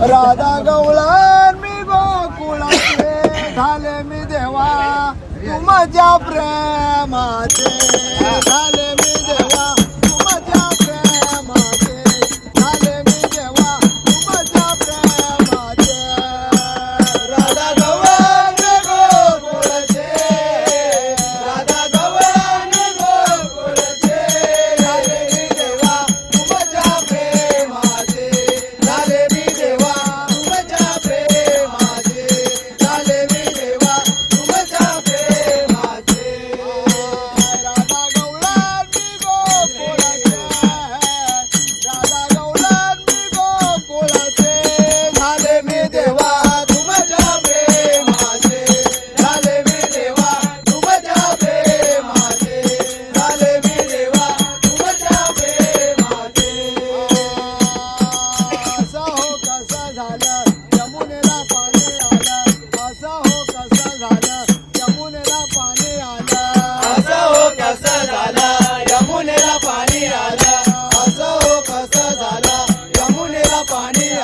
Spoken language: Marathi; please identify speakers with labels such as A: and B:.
A: राधा गवळा मी गोकुळाचे झाले मी देवा तू माझ्या प्रेमाचे झाले
B: Johnny